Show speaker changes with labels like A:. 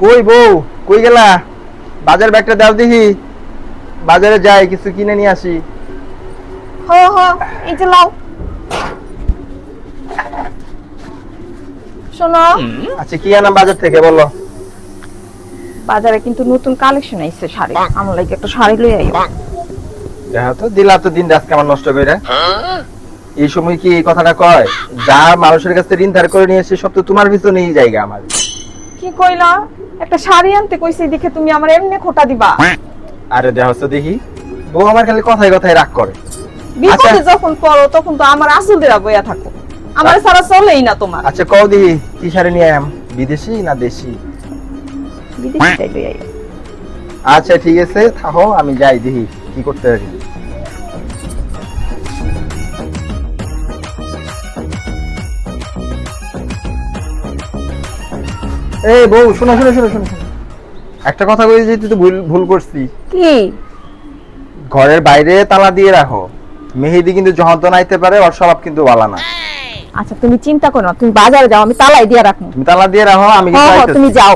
A: কই বউ? কই গেলা? বাজার ব্যাগটা দাও দেখি। বাজারে যাই কিছু কিনে নিয়ে আসি।
B: হ হ এই যে লাও। শোনো।
A: আচ্ছা কি আনাম বাজার থেকে বলো।
B: বাজারে কিন্তু নতুন কালেকশন আইছে শাড়ি। আমার লাগে একটা শাড়ি লই আইও।
A: দেখো তো দিলা তো দিন আজকে আমার নষ্ট করে এই সময় কি এই কথাটা কয়? যা মানুষের কাছে ঋণ ধার করে নিয়ে এসে সব তো তোমার পিছনেই জায়গা আমার।
B: কি কইলা? একটা শাড়ি আনতে কইছি দেখে তুমি আমার এমনি খোটা দিবা।
A: আরে তো দেখি বউ আমার খালি কথায় কথায় রাগ করে।
B: বিপদে
A: আচ্ছা।
B: যখন পড়ো তখন তো আমার আসল দেরা বইয়া থাকো। আমার সারা চলেই না তোমার।
A: আচ্ছা কও দিহি কি শাড়ি নিয়ে আয়াম? বিদেশি না দেশি?
B: আইও।
A: আচ্ছা ঠিক আছে থাকো আমি যাই দেখি কি করতে পারি। এ বউ শোনো শোনো শোনো শোনো একটা কথা বলি যে তুই তো ভুল ভুল করছিস
B: কি?
A: ঘরের বাইরে তালা দিয়ে রাখো। মেহেদি কিন্তু জহন্তন আইতে পারে ওর স্বভাব কিন্তু ভালো না।
B: আচ্ছা তুমি চিন্তা করো না তুমি বাজারে যাও আমি তালাই দিয়ে রাখব।
A: তুমি তালা দিয়ে রাখো আমি কিন্তু
B: হ্যাঁ,
A: হ্যাঁ,
B: তুমি যাও।